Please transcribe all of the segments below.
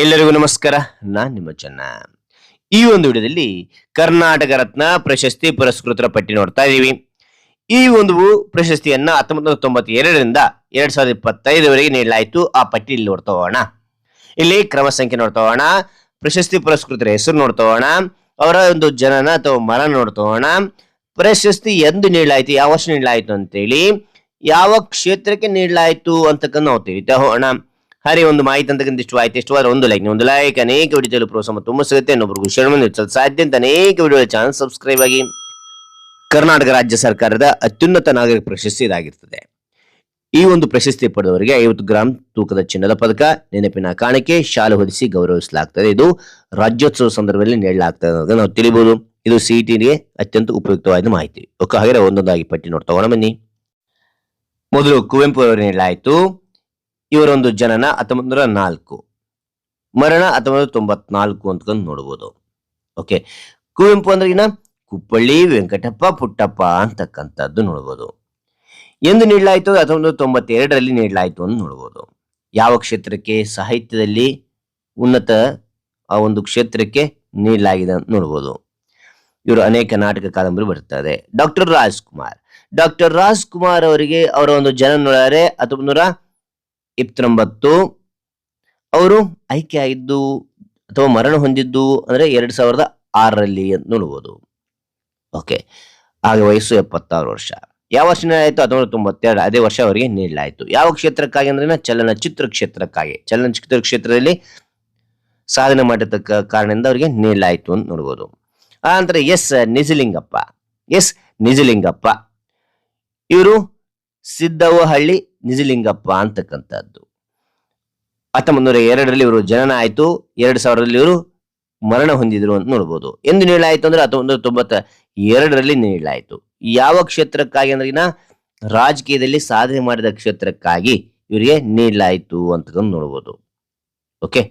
ಎಲ್ಲರಿಗೂ ನಮಸ್ಕಾರ. ನಾನ್ ನಿಮ್ಮ ಚೆನ್ನ. ಈ ಒಂದು ವಿಡಿಯೋದಲ್ಲಿ ಕರ್ನಾಟಕ ರತ್ನ ಪ್ರಶಸ್ತಿ ಪುರಸ್ಕೃತರ ಪಟ್ಟಿ ನೋಡ್ತಾ ಇದೀವಿ. ಈ ಒಂದು ಪ್ರಶಸ್ತಿಯನ್ನ ಹತ್ತೊಂಬತ್ತು ನೂರ ತೊಂಬತ್ತೆರಡರಿಂದ ಎರಡ್ ಸಾವಿರದ ಇಪ್ಪತ್ತೈದವರೆಗೆ ನೀಡಲಾಯಿತು. ಆ ಪಟ್ಟಿಯಲ್ಲಿ ನೋಡ್ತಾ ಹೋಗೋಣ. ಇಲ್ಲಿ ಕ್ರಮ ಸಂಖ್ಯೆ ನೋಡ್ತಾ ಹೋಗೋಣ. ಪ್ರಶಸ್ತಿ ಪುರಸ್ಕೃತರ ಹೆಸರು ನೋಡ್ತಾ ಹೋಗೋಣ. ಅವರ ಒಂದು ಜನನ ಅಥವಾ ಮರಣ ನೋಡ್ತಾ ಹೋಗೋಣ. ಪ್ರಶಸ್ತಿ ಎಂದು ನೀಡಲಾಯಿತು, ಯಾವ ವರ್ಷ ನೀಡಲಾಯಿತು ಅಂತೇಳಿ, ಯಾವ ಕ್ಷೇತ್ರಕ್ಕೆ ನೀಡಲಾಯಿತು ಅಂತಕ್ಕಂಥ ನಾವು ತಿಳಿತಾ ಹೋಗೋಣ. ಹರಿ ಒಂದು ಮಾಹಿತಿ ಅಂತಕ್ಕಂಥ ಇಷ್ಟು ಆಯ್ತು. ಇಷ್ಟವಾದ ಒಂದು ಲೈಕ್ ಒಂದು ಲೈಕ್ ಅನೇಕ ವಿಡಿಯೋದಲ್ಲಿ ಪ್ರೋತ್ಸಾಹ ತುಂಬ ಸಿಗುತ್ತೆ. ಇನ್ನೊಬ್ಬರು ಶೇರ್ ಮಾಡಿ. ಸಾಧ್ಯ ಅಂತ ಅನೇಕ ವಿಡಿಯೋ ಚಾನಲ್ ಸಬ್ಸ್ಕ್ರೈಬ್ ಆಗಿ ಕರ್ನಾಟಕ ರಾಜ್ಯ ಸರ್ಕಾರದ ಅತ್ಯುನ್ನತ ನಾಗರಿಕ ಪ್ರಶಸ್ತಿ ಇದಾಗಿರ್ತದೆ. ಈ ಒಂದು ಪ್ರಶಸ್ತಿ ಪಡೆದವರಿಗೆ ಐವತ್ತು ಗ್ರಾಮ್ ತೂಕದ ಚಿನ್ನದ ಪದಕ, ನೆನಪಿನ ಕಾಣಿಕೆ, ಶಾಲು ಹೊದಿಸಿ ಗೌರವಿಸಲಾಗ್ತದೆ. ಇದು ರಾಜ್ಯೋತ್ಸವ ಸಂದರ್ಭದಲ್ಲಿ ನೀಡಲಾಗ್ತದೆ ಅನ್ನೋದನ್ನ ನಾವು ತಿಳಿಬಹುದು ಇದು ಸಿಇಟಿಗೆ ಅತ್ಯಂತ ಉಪಯುಕ್ತವಾದ ಮಾಹಿತಿ. ಓಕೆ ಹಾಗೆ ಒಂದೊಂದಾಗಿ ಪಟ್ಟಿ ನೋಡ್ತಾ ಬನ್ನಿ. ಮೊದಲು ಕುವೆಂಪು ಅವರು ನೀಡಲಾಯಿತು. ಇವರೊಂದು ಜನನ ಹತ್ತೊಂಬತ್ತು ನೂರ ನಾಲ್ಕು. ಮರಣ ಹತ್ತೊಂಬತ್ತು ತೊಂಬತ್ನಾಲ್ಕು ಅಂತಕೊಂಡು ನೋಡ್ಬೋದು. ಓಕೆ ಕುವೆಂಪು ಅಂದ್ರೆ ಇನ್ನ ಕುಪ್ಪಳ್ಳಿ ವೆಂಕಟಪ್ಪ ಪುಟ್ಟಪ್ಪ ಅಂತಕ್ಕಂಥದ್ದು ನೋಡ್ಬೋದು. ಎಂದು ನೀಡಲಾಯಿತು ಹತ್ತೊಂಬತ್ತು ತೊಂಬತ್ತೆರಡರಲ್ಲಿ ನೀಡಲಾಯಿತು ಅಂತ ನೋಡ್ಬೋದು. ಯಾವ ಕ್ಷೇತ್ರಕ್ಕೆ? ಸಾಹಿತ್ಯದಲ್ಲಿ ಉನ್ನತ ಆ ಒಂದು ಕ್ಷೇತ್ರಕ್ಕೆ ನೀಡಲಾಗಿದೆ ಅಂತ ನೋಡ್ಬೋದು. ಇವರು ಅನೇಕ ನಾಟಕ ಕಾದಂಬರಿ ಬರ್ತದೆ ಡಾಕ್ಟರ್ ರಾಜ್ಕುಮಾರ್. ಡಾಕ್ಟರ್ ರಾಜ್ಕುಮಾರ್ ಅವರಿಗೆ ಅವರ ಒಂದು ಜನ ನೋಡಿದರೆ ಹತ್ತೊಂಬತ್ತು ಇಪ್ಪತ್ತೊಂಬತ್ತು, ಅವರು ಆಯ್ಕೆ ಆಗಿದ್ದು ಅಥವಾ ಮರಣ ಹೊಂದಿದ್ದು ಅಂದ್ರೆ ಎರಡು ಸಾವಿರದ ಆರರಲ್ಲಿ ಅಂತ ನೋಡ್ಬೋದು. ಓಕೆ ಹಾಗೆ ವಯಸ್ಸು ಎಪ್ಪತ್ತಾರು ವರ್ಷ. ಯಾವ ವರ್ಷ ನೀಡಲಾಯಿತು? ಹತ್ತೊಂಬತ್ತು ತೊಂಬತ್ತೆರಡು. ಅದೇ ವರ್ಷ ಅವರಿಗೆ ನೀಡಲಾಯಿತು. ಯಾವ ಕ್ಷೇತ್ರಕ್ಕಾಗಿ ಅಂದ್ರೆ ಚಲನಚಿತ್ರ ಕ್ಷೇತ್ರಕ್ಕಾಗಿ. ಚಲನಚಿತ್ರ ಕ್ಷೇತ್ರದಲ್ಲಿ ಸಾಧನೆ ಮಾಡಿರ್ತಕ್ಕ ಕಾರಣದಿಂದ ಅವರಿಗೆ ನೀಡಲಾಯಿತು ಅಂತ ನೋಡ್ಬೋದು. ಆ ನಂತರ ಎಸ್ ನಿಜಲಿಂಗಪ್ಪ. ಎಸ್ ನಿಜಲಿಂಗಪ್ಪ. ಇವರು ಸಿದ್ದವ್ವಹಳ್ಳಿ ನಿಜಲಿಂಗಪ್ಪ ಅಂತಕ್ಕಂಥದ್ದು. ಹತ್ತೊಂಬತ್ತು ನೂರ ಎರಡರಲ್ಲಿ ಇವರು ಜನನ ಆಯಿತು ಎರಡು ಸಾವಿರದಲ್ಲಿ ಇವರು ಮರಣ ಹೊಂದಿದ್ರು ಅಂತ ನೋಡ್ಬೋದು. ಎಂದು ನೀಡಲಾಯಿತು ಅಂದ್ರೆ ಹತ್ತೊಂಬತ್ತು ನೂರ ತೊಂಬತ್ತ ಎರಡರಲ್ಲಿ ನೀಡಲಾಯಿತು. ಯಾವ ಕ್ಷೇತ್ರಕ್ಕಾಗಿ ಅಂದ್ರೆ ರಾಜಕೀಯದಲ್ಲಿ ಸಾಧನೆ ಮಾಡಿದ ಕ್ಷೇತ್ರಕ್ಕಾಗಿ ಇವರಿಗೆ ನೀಡಲಾಯಿತು ಅಂತ ನೋಡ್ಬೋದು. ಓಕೆ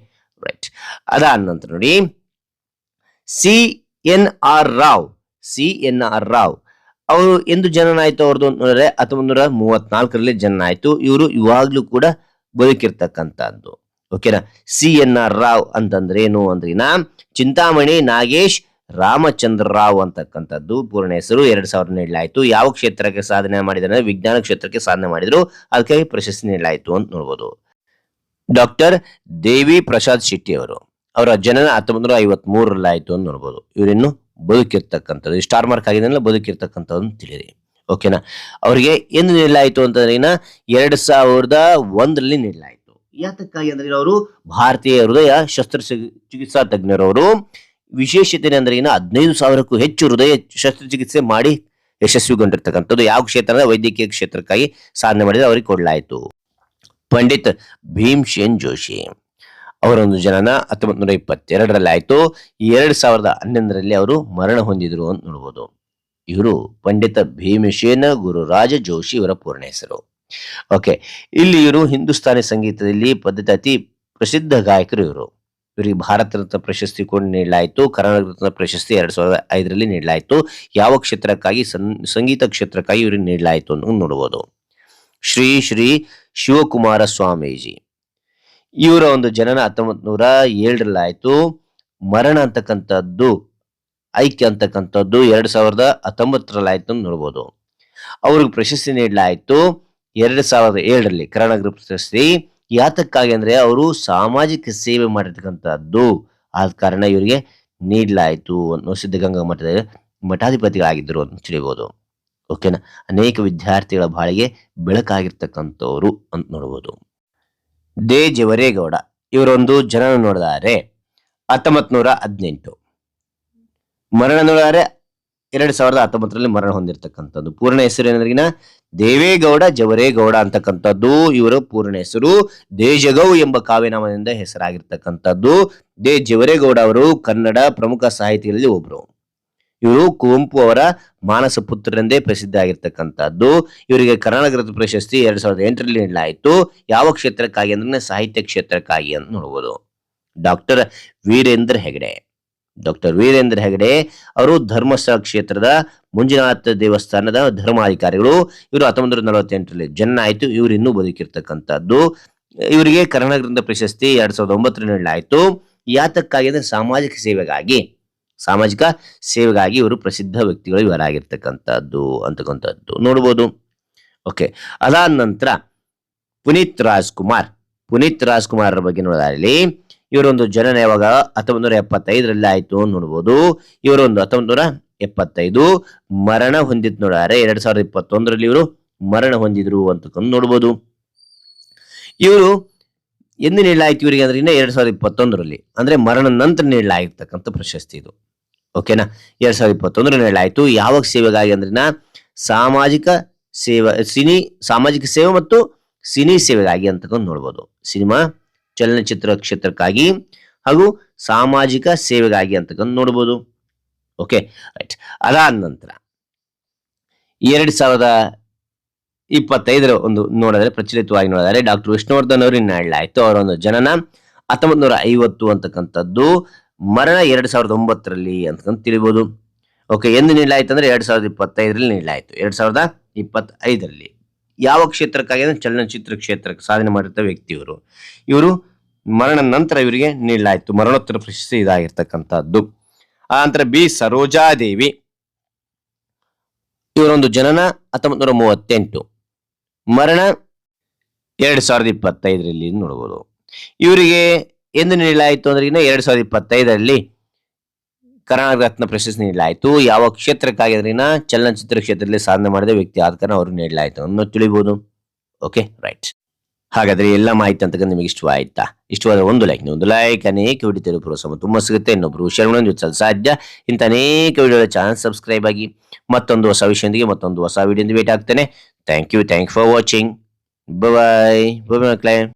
ರೈಟ್ ಅದಾದ ನಂತರ ನೋಡಿ, C N R Rao, C N R Rao ಅವರು ಎಂದು ಜನನ ಆಯ್ತು ಅವ್ರದ್ದು ನೋಡಿದ್ರೆ ಹತ್ತೊಂಬತ್ತು ಮೂವತ್ನಾಲ್ಕರಲ್ಲಿ ಜನನ ಆಯ್ತು ಇವರು ಇವಾಗ್ಲೂ ಕೂಡ ಬದುಕಿರ್ತಕ್ಕಂಥದ್ದು. ಓಕೆನಾ ಸಿ ಎನ್ ಆರ್ ರಾವ್ ಅಂತಂದ್ರೆ ಏನು ಅಂದ್ರಿನ ಚಿಂತಾಮಣಿ, ನಾಗೇಶ್, ರಾಮಚಂದ್ರ ರಾವ್ ಅಂತಕ್ಕಂಥದ್ದು. ಪೂರ್ಣ ಹೆಸರು ಎರಡ್ ಸಾವಿರ ನೀಡಲಾಯಿತು ಯಾವ ಕ್ಷೇತ್ರಕ್ಕೆ ಸಾಧನೆ ಮಾಡಿದ್ರೆ ವಿಜ್ಞಾನ ಕ್ಷೇತ್ರಕ್ಕೆ ಸಾಧನೆ ಮಾಡಿದ್ರು. ಅದಕ್ಕೆ ಪ್ರಶಸ್ತಿ ನೀಡಲಾಯಿತು ಅಂತ ನೋಡ್ಬೋದು. ಡಾಕ್ಟರ್ ದೇವಿ ಪ್ರಸಾದ್ ಶೆಟ್ಟಿ ಅವರು. ಅವರ ಜನನ ಹತ್ತೊಂಬತ್ತು ನೂರ ಐವತ್ ಅಂತ ನೋಡ್ಬೋದು. ಇವರಿನ್ನು ಬದುಕಿರ್ತಕ್ಕಂಥದ್ದು ಸ್ಟಾರ್ ಮಾರ್ಕ್ ಆಗಿದ್ದೆಲ್ಲ ಬದುಕಿರ್ತಕ್ಕಂಥದ್ದು ತಿಳಿರಿ ಓಕೆನಾ ಅವರಿಗೆ ಎಂದು ನೀಡಲಾಯಿತು ಅಂತಂದ್ರೆ ಎರಡ್ ಸಾವಿರದ ಒಂದರಲ್ಲಿ ನೀಡಲಾಯಿತು. ಯಾತಕ್ಕಾಗಿ ಅಂದ್ರೆ ಅವರು ಭಾರತೀಯ ಹೃದಯ ಶಸ್ತ್ರ ಚಿಕಿತ್ಸಾ ತಜ್ಞರವರು ವಿಶೇಷತೆ ಅಂದ್ರೆ ಹದಿನೈದು ಸಾವಿರಕ್ಕೂ ಹೆಚ್ಚು ಹೃದಯ ಶಸ್ತ್ರಚಿಕಿತ್ಸೆ ಮಾಡಿ ಯಶಸ್ವಿಗೊಂಡಿರ್ತಕ್ಕಂಥದ್ದು. ಯಾವ ಕ್ಷೇತ್ರ ಅಂದ್ರೆ ವೈದ್ಯಕೀಯ ಕ್ಷೇತ್ರಕ್ಕಾಗಿ ಸಾಧನೆ ಮಾಡಿದ್ರೆ ಅವರಿಗೆ ಕೊಡಲಾಯಿತು. ಪಂಡಿತ್ ಭೀಮ್ಸೇನ್ ಜೋಶಿ. ಅವರೊಂದು ಜನನ ಹತ್ತೊಂಬತ್ತು ನೂರ ಇಪ್ಪತ್ತೆರಡರಲ್ಲಿ ಆಯ್ತು ಎರಡ್ ಸಾವಿರದ ಹನ್ನೊಂದರಲ್ಲಿ ಅವರು ಮರಣ ಹೊಂದಿದ್ರು ಅಂತ ನೋಡ್ಬೋದು. ಇವರು ಪಂಡಿತ ಭೀಮಸೇನ ಗುರುರಾಜ ಜೋಶಿ ಇವರ ಪೂರ್ಣ ಹೆಸರು. ಓಕೆ, ಇಲ್ಲಿ ಇವರು ಹಿಂದೂಸ್ತಾನಿ ಸಂಗೀತದಲ್ಲಿ ಪದ್ಧತಿ ಅತಿ ಪ್ರಸಿದ್ಧ ಗಾಯಕರು ಇವರು. ಇವರಿಗೆ ಭಾರತ ರತ್ನ ಪ್ರಶಸ್ತಿ ಕೂಡ ನೀಡಲಾಯಿತು, ಕರ್ನಾಟಕ ರತ್ನ ಪ್ರಶಸ್ತಿ ಎರಡ್ ಸಾವಿರದ ಐದರಲ್ಲಿ ನೀಡಲಾಯಿತು. ಯಾವ ಕ್ಷೇತ್ರಕ್ಕಾಗಿ ಸಂಗೀತ ಕ್ಷೇತ್ರಕ್ಕಾಗಿ ಇವರಿಗೆ ನೀಡಲಾಯಿತು ಅನ್ನೋದು ನೋಡ್ಬೋದು. ಶ್ರೀ ಶ್ರೀ ಶಿವಕುಮಾರ ಸ್ವಾಮೀಜಿ ಇವರ ಒಂದು ಜನನ ಹತ್ತೊಂಬತ್ ನೂರ ಏಳರಲ್ಲಿ ಆಯ್ತು. ಮರಣ ಅಂತಕ್ಕಂಥದ್ದು, ಐಕ್ಯ ಅಂತಕ್ಕಂಥದ್ದು ಎರಡ್ ಸಾವಿರದ ಅಂತ ನೋಡ್ಬೋದು. ಅವ್ರಿಗೆ ಪ್ರಶಸ್ತಿ ನೀಡಲಾಯಿತು ಎರಡ್ ಸಾವಿರದ ಏಳರಲ್ಲಿ ಕರ್ನಾಟಕ ಪ್ರಶಸ್ತಿ. ಯಾತಕ್ಕಾಗಿ ಅಂದ್ರೆ ಅವರು ಸಾಮಾಜಿಕ ಸೇವೆ ಮಾಡಿರ್ತಕ್ಕಂಥದ್ದು ಆದ ಕಾರಣ ಇವರಿಗೆ ನೀಡಲಾಯಿತು ಅನ್ನೋ ಸಿದ್ಧಗಂಗಾ ಮಠದ ಮಠಾಧಿಪತಿಗಳಾಗಿದ್ದರು ಅಂತ ತಿಳಿಬಹುದು ಓಕೆನಾ? ಅನೇಕ ವಿದ್ಯಾರ್ಥಿಗಳ ಬಾಳಿಗೆ ಬೆಳಕಾಗಿರ್ತಕ್ಕಂಥವ್ರು ಅಂತ ನೋಡ್ಬೋದು. ದೇ ಜವರೇಗೌಡ ಇವರೊಂದು ಜನನ ನೋಡಿದಾರೆ ಹತ್ತೊಂಬತ್ ನೂರ ಹದಿನೆಂಟು ಮರಣ ನೋಡಿದರೆ ಎರಡ್ ಸಾವಿರದ ಹತ್ತೊಂಬತ್ತರಲ್ಲಿ ಮರಣ ಹೊಂದಿರತಕ್ಕಂಥದ್ದು. ಪೂರ್ಣ ಹೆಸರು ಏನಂದ್ರಿಗಿನ ದೇವೇಗೌಡ, ಜವರೇಗೌಡ ಅಂತಕ್ಕಂಥದ್ದು. ಇವರ ಪೂರ್ಣ ಹೆಸರು ದೇಜಗೌ ಎಂಬ ಕಾವ್ಯನಾಮದಿಂದ ಹೆಸರಾಗಿರ್ತಕ್ಕಂಥದ್ದು. ದೇ ಜವರೇಗೌಡ ಅವರು ಕನ್ನಡ ಪ್ರಮುಖ ಸಾಹಿತಿಗಳಲ್ಲಿ ಒಬ್ರು. ಇವರು ಕುವೆಂಪು ಅವರ ಮಾನಸ ಪುತ್ರರೆಂದೇ ಪ್ರಸಿದ್ಧ ಆಗಿರ್ತಕ್ಕಂಥದ್ದು ಇವರಿಗೆ ಕರ್ನಾಟಕ ಪ್ರಶಸ್ತಿ ಎರಡ್ ಸಾವಿರದ ಎಂಟರಲ್ಲಿ ನೀಡಲಾಯಿತು. ಯಾವ ಕ್ಷೇತ್ರಕ್ಕಾಗಿ ಅಂದ್ರೆ ಸಾಹಿತ್ಯ ಕ್ಷೇತ್ರಕ್ಕಾಗಿ ಅಂತ ನೋಡಬಹುದು ಡಾಕ್ಟರ್ ವೀರೇಂದ್ರ ಹೆಗಡೆ. ಡಾಕ್ಟರ್ ವೀರೇಂದ್ರ ಹೆಗಡೆ ಅವರು ಧರ್ಮಸ್ಥಳ ಕ್ಷೇತ್ರದ ಮಂಜುನಾಥ ದೇವಸ್ಥಾನದ ಧರ್ಮಾಧಿಕಾರಿಗಳು. ಇವರು ಹತ್ತೊಂಬತ್ತು ನಲವತ್ತೆಂಟರಲ್ಲಿ ಜನ ಆಯಿತು. ಇವರು ಇನ್ನೂ ಬದುಕಿರ್ತಕ್ಕಂಥದ್ದು. ಇವರಿಗೆ ಕರ್ನಾಟಕ ಪ್ರಶಸ್ತಿ ಎರಡ್ ಸಾವಿರದ ಒಂಬತ್ತರಲ್ಲಿ ನೀಡಲಾಯಿತು. ಯಾತಕ್ಕಾಗಿ ಅಂದ್ರೆ ಸಾಮಾಜಿಕ ಸೇವೆಗಾಗಿ ಸಾಮಾಜಿಕ ಸೇವೆಗಾಗಿ ಇವರು ಪ್ರಸಿದ್ಧ ವ್ಯಕ್ತಿಗಳು ಇವರಾಗಿರ್ತಕ್ಕಂಥದ್ದು, ಅಂತಕ್ಕಂಥದ್ದು. ನೋಡ್ಬೋದು. ಓಕೆ ಅದಾದ ನಂತರ ಪುನೀತ್ ರಾಜ್ಕುಮಾರ್. ಪುನೀತ್ ರಾಜ್ಕುಮಾರ್ ಬಗ್ಗೆ ನೋಡೋದಾಗಲಿ ಇವರೊಂದು ಜನನ ಯಾವಾಗ? ಹತ್ತೊಂಬತ್ತು ನೂರ ಎಪ್ಪತ್ತೈದರಲ್ಲಿ ಆಯಿತು ನೋಡ್ಬೋದು. ಇವರೊಂದು ಹತ್ತೊಂಬತ್ತು ನೂರ ಎಪ್ಪತ್ತೈದು ಮರಣ ಹೊಂದಿದ್ದು ನೋಡಾರೆ ಎರಡ್ ಸಾವಿರದ ಇಪ್ಪತ್ತೊಂದರಲ್ಲಿ ಇವರು ಮರಣ ಹೊಂದಿದ್ರು ಅಂತಕೊಂಡು ನೋಡ್ಬೋದು. ಇವರು ಎಂದು ನೀಡಲಾಯಿತು ಇವರಿಗೆ ಅಂದ್ರೆ ಎರಡ್ ಸಾವಿರದ ಇಪ್ಪತ್ತೊಂದರಲ್ಲಿ. ಅಂದ್ರೆ ಮರಣ ನಂತರ ನೀಡಲಾಗಿರ್ತಕ್ಕಂಥ ಪ್ರಶಸ್ತಿ ಇದು. ಓಕೆನಾ ಎರಡ್ ಸಾವಿರದ ಇಪ್ಪತ್ತೊಂದರಲ್ಲಿ ಆಯ್ತು. ಯಾವಾಗ ಸೇವೆಗಾಗಿ ಅಂದ್ರಿನ ಸಾಮಾಜಿಕ ಸೇವೆ, ಸಿನಿ, ಸಾಮಾಜಿಕ ಸೇವೆ ಮತ್ತು ಸಿನಿ ಸೇವೆಗಾಗಿ ಅಂತ ನೋಡ್ಬೋದು. ಸಿನಿಮಾ, ಚಲನಚಿತ್ರ ಕ್ಷೇತ್ರಕ್ಕಾಗಿ ಹಾಗೂ ಸಾಮಾಜಿಕ ಸೇವೆಗಾಗಿ ಅಂತ ನೋಡ್ಬೋದು. ಓಕೆ ರೈಟ್ ಅದಾದ ನಂತರ ಎರಡ್ ಸಾವಿರದ ಇಪ್ಪತ್ತೈದರ ಒಂದು ನೋಡಿದ್ರೆ, ಪ್ರಚಲಿತವಾಗಿ ನೋಡಿದರೆ ಡಾಕ್ಟರ್ ವಿಷ್ಣುವರ್ಧನ್ ಅವರು ನೀಡಲಾಯಿತು ಅವರ ಒಂದು ಜನನ ಹತ್ತೊಂಬತ್ತು ನೂರ ಐವತ್ತು ಅಂತಕ್ಕಂಥದ್ದು ಮರಣ ಎರಡ್ ಸಾವಿರದ ಒಂಬತ್ತರಲ್ಲಿ ಅಂತಂದು ತಿಳಿಬಹುದು ಓಕೆ ಎಂದು ನೀಡಲಾಯಿತು ಅಂದ್ರೆ ಎರಡ್ ಸಾವಿರದ ಇಪ್ಪತ್ತೈದರಲ್ಲಿ ನೀಡಲಾಯಿತು. ಎರಡ್ ಸಾವಿರದ ಇಪ್ಪತ್ತೈದರಲ್ಲಿ ಯಾವ ಕ್ಷೇತ್ರಕ್ಕಾಗಿ ಅಂದ್ರೆ ಚಲನಚಿತ್ರ ಕ್ಷೇತ್ರಕ್ಕೆ ಸಾಧನೆ ಮಾಡಿರ್ತ ವ್ಯಕ್ತಿ ಇವರು ಇವರು ಮರಣ ನಂತರ ಇವರಿಗೆ ನೀಡಲಾಯಿತು. ಮರಣೋತ್ತರ ಪ್ರಶಸ್ತಿ ಇದಾಗಿರ್ತಕ್ಕಂಥದ್ದು. ಆ ನಂತರ ಬಿ ಸರೋಜಾದೇವಿ. ಇವರೊಂದು ಜನನ ಹತ್ತೊಂಬತ್ತು ನೂರ ಮೂವತ್ತೆಂಟು. ಮರಣ ಎರಡ್ ಸಾವಿರದ ಇಪ್ಪತ್ತೈದರಲ್ಲಿ ನೋಡಬಹುದು ಇವರಿಗೆ ಎಂದು ನೀಡಲಾಯಿತು ಅಂದ್ರೆ ಎರಡ್ ಸಾವಿರದ ಇಪ್ಪತ್ತೈದರಲ್ಲಿ ಕರ್ನಾಟಕ ರತ್ನ ಪ್ರಶಸ್ತಿ ನೀಡಲಾಯಿತು. ಯಾವ ಕ್ಷೇತ್ರಕ್ಕಾಗಿ ಅಂದ್ರೆ ಇನ್ನ ಚಲನಚಿತ್ರ ಕ್ಷೇತ್ರದಲ್ಲಿ ಸಾಧನೆ ಮಾಡಿದ ವ್ಯಕ್ತಿ ಆದ ಕಾರಣ ಅವರು ನೀಡಲಾಯಿತು ಅನ್ನೋ ತಿಳಿಬಹುದು ಓಕೆ ರೈಟ್ ಹಾಗಾದ್ರೆ ಎಲ್ಲ ಮಾಹಿತಿ ಅಂತ ನಿಮಗೆ ಇಷ್ಟವಾಯ್ತಾ? ಇಷ್ಟವಾದ ಒಂದು ಲೈಕ್ ಒಂದು ಲೈಕ್ ಅನೇಕ ವಿಡಿಯೋ ತೆರವು ಪ್ರೋತ್ಸಾಹ ತುಂಬಾ ಸಿಗುತ್ತೆ. ಇನ್ನೊಬ್ರು ಶೇರ್ ಮಾಡೋದು ಸಾಧ್ಯ. ಇಂಥ ಅನೇಕ ವಿಡಿಯೋ ಚಾನಲ್ ಸಬ್ಸ್ಕ್ರೈಬ್ ಆಗಿ ಮತ್ತೊಂದು ಹೊಸ ವಿಷಯದೊಂದಿಗೆ ಮತ್ತೊಂದು ಹೊಸ ವಿಡಿಯೋ ಭೇಟಿ ಆಗ್ತೇನೆ thank you thank for watching bye bye ಮಕ್ಕಳೇ.